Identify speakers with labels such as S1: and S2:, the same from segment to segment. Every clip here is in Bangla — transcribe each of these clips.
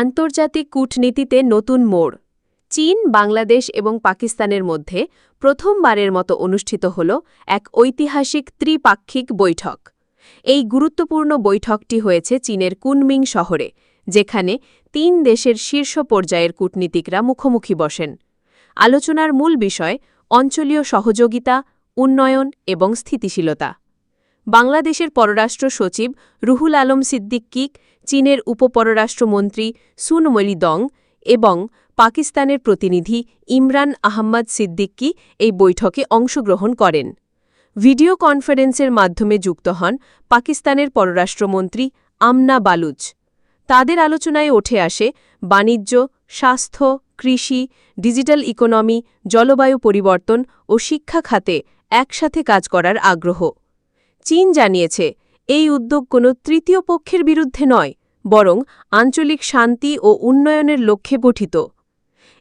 S1: আন্তর্জাতিক কূটনীতিতে নতুন মোড়। চীন, বাংলাদেশ এবং পাকিস্তানের মধ্যে প্রথমবারের মতো অনুষ্ঠিত হল এক ঐতিহাসিক ত্রিপাক্ষিক বৈঠক। এই গুরুত্বপূর্ণ বৈঠকটি হয়েছে চীনের কুনমিং শহরে, যেখানে তিন দেশের শীর্ষ পর্যায়ের কূটনীতিকরা মুখোমুখি বসেন। আলোচনার মূল বিষয় অঞ্চলীয় সহযোগিতা, উন্নয়ন এবং স্থিতিশীলতা। বাংলাদেশের পররাষ্ট্র সচিব রুহুল আলম সিদ্দিক্কিক চীনের উপপররাষ্ট্রমন্ত্রী সুন মলিদং এবং পাকিস্তানের প্রতিনিধি ইমরান আহম্মদ সিদ্দিক্কি এই বৈঠকে অংশগ্রহণ করেন। ভিডিও কনফারেন্সের মাধ্যমে যুক্ত হন পাকিস্তানের পররাষ্ট্রমন্ত্রী আমনা বালুচ। তাদের আলোচনায় ওঠে আসে বাণিজ্য, স্বাস্থ্য, কৃষি, ডিজিটাল ইকোনমি, জলবায়ু পরিবর্তন ও শিক্ষা খাতে একসাথে কাজ করার আগ্রহ। চীন জানিয়েছে, এই উদ্যোগ কোনো তৃতীয় পক্ষের বিরুদ্ধে নয়, বরং আঞ্চলিক শান্তি ও উন্নয়নের লক্ষ্যে গঠিত।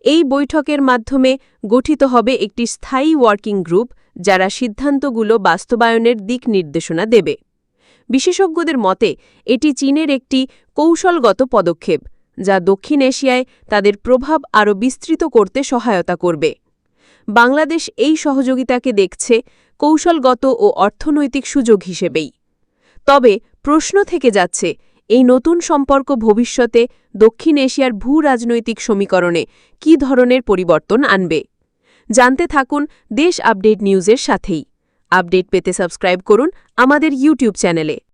S1: এই বৈঠকের মাধ্যমে গঠিত হবে একটি স্থায়ী ওয়ার্কিং গ্রুপ, যারা সিদ্ধান্তগুলো বাস্তবায়নের দিক নির্দেশনা দেবে। বিশেষজ্ঞদের মতে, এটি চীনের একটি কৌশলগত পদক্ষেপ, যা দক্ষিণ এশিয়ায় তাদের প্রভাব আরও বিস্তৃত করতে সহায়তা করবে। বাংলাদেশ এই সহযোগিতাকে দেখছে কৌশলগত ও অর্থনৈতিক সুযোগ হিসেবেই। তবে প্রশ্ন থেকে যাচ্ছে, এই নতুন সম্পর্ক ভবিষ্যতে দক্ষিণ এশিয়ার ভূ রাজনৈতিক সমীকরণে কি ধরনের পরিবর্তন আনবে? জানতে থাকুন দেশ আপডেট নিউজের সাথেই। আপডেট পেতে সাবস্ক্রাইব করুন আমাদের ইউটিউব চ্যানেলে।